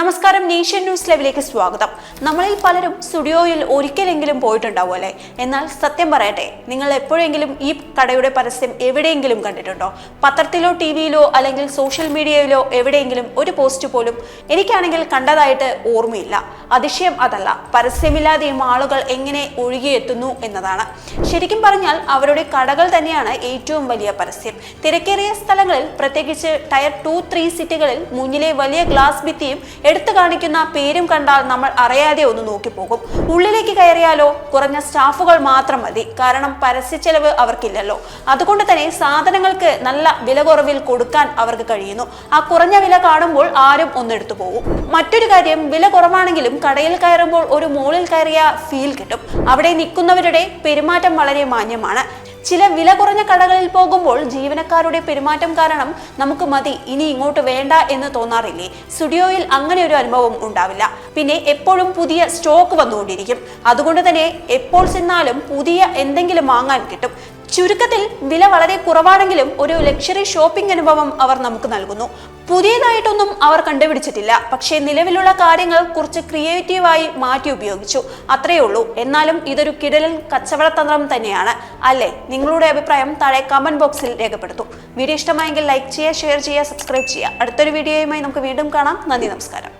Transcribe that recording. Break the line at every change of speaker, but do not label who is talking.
നമസ്കാരം nation news ലൈവിലേക്ക് സ്വാഗതം. നമ്മളിൽ പലരും സ്റ്റുഡിയോയിൽ ഒരിക്കലെങ്കിലും പോയിട്ടുണ്ടാവും എന്നാൽ സത്യം പറയട്ടെ നിങ്ങൾ എപ്പോഴെങ്കിലും ഈ കടയുടെ പരസ്യം എവിടെയെങ്കിലും കണ്ടിട്ടുണ്ടോ? പത്രത്തിലോ ടി വിയിലോ അല്ലെങ്കിൽ സോഷ്യൽ മീഡിയയിലോ എവിടെയെങ്കിലും ഒരു പോസ്റ്റ് പോലും എനിക്കാണെങ്കിൽ കണ്ടതായിട്ട് ഓർമ്മയില്ല. അതിശയം അതല്ല പരസ്യമില്ലാതെയും ആളുകൾ എങ്ങനെ ഒഴുകിയെത്തുന്നു എന്നതാണ്. ശരിക്കും പറഞ്ഞാൽ അവരുടെ കടകൾ തന്നെയാണ് ഏറ്റവും വലിയ പരസ്യം. തിരക്കേറിയ സ്ഥലങ്ങളിൽ പ്രത്യേകിച്ച് ടയർ ടു ത്രീ സിറ്റികളിൽ മുന്നിലെ വലിയ ഗ്ലാസ് ഭിത്തിയും എടുത്തു കാണിക്കുന്ന പേരും കണ്ടാൽ നമ്മൾ അറിയാതെ ഒന്ന് നോക്കിപ്പോകും. ഉള്ളിലേക്ക് കയറിയാലോ? കുറഞ്ഞ സ്റ്റാഫുകൾ മാത്രം മതി. കാരണം പരസ്യ ചെലവ് അവർക്കില്ലല്ലോ. അതുകൊണ്ട് തന്നെ സാധനങ്ങൾക്ക് നല്ല വില കുറവിൽ കൊടുക്കാൻ അവർക്ക് കഴിയുന്നു. ആ കുറഞ്ഞ വില കാണുമ്പോൾ ആരും ഒന്നെടുത്തു പോകും. മറ്റൊരു കാര്യം വില കുറവാണെങ്കിലും കടയിൽ കയറുമ്പോൾ ഒരു മോളിൽ കയറിയ ഫീൽ കിട്ടും. അവിടെ നിൽക്കുന്നവരുടെ പെരുമാറ്റം വളരെ മാന്യമാണ്. ചില വില കുറഞ്ഞ കടകളിൽ പോകുമ്പോൾ ജീവനക്കാരുടെ പെരുമാറ്റം കാരണം നമുക്ക് മതി ഇനി ഇങ്ങോട്ട് വേണ്ട എന്ന് തോന്നാറില്ലേ? സ്റ്റുഡിയോയിൽ അങ്ങനെ ഒരു അനുഭവം ഉണ്ടാവില്ല. പിന്നെ എപ്പോഴും പുതിയ സ്റ്റോക്ക് വന്നുകൊണ്ടിരിക്കും. അതുകൊണ്ട് തന്നെ എപ്പോൾ ചെന്നാലും പുതിയ എന്തെങ്കിലും വാങ്ങാൻ കിട്ടും. ചുരുക്കത്തിൽ വില വളരെ കുറവാണെങ്കിലും ഒരു ലക്ഷറി ഷോപ്പിംഗ് അനുഭവം അവർ നമുക്ക് നൽകുന്നു. പുതിയതായിട്ടൊന്നും അവർ കണ്ടുപിടിച്ചിട്ടില്ല. പക്ഷേ നിലവിലുള്ള കാര്യങ്ങൾ കുറച്ച് ക്രിയേറ്റീവായി മാറ്റി ഉപയോഗിച്ചു. അത്രയേ ഉള്ളൂ. എന്നാലും ഇതൊരു കിടലൻ കച്ചവടതന്ത്രം തന്നെയാണ്. അല്ലേ? നിങ്ങളുടെ അഭിപ്രായം താഴെ കമന്റ് ബോക്സിൽ രേഖപ്പെടുത്തും. വീഡിയോ ഇഷ്ടമായെങ്കിൽ ലൈക്ക് ചെയ്യുക ഷെയർ ചെയ്യുക സബ്സ്ക്രൈബ് ചെയ്യുക. അടുത്തൊരു വീഡിയോയുമായി നമുക്ക് വീണ്ടും കാണാം. നന്ദി നമസ്കാരം.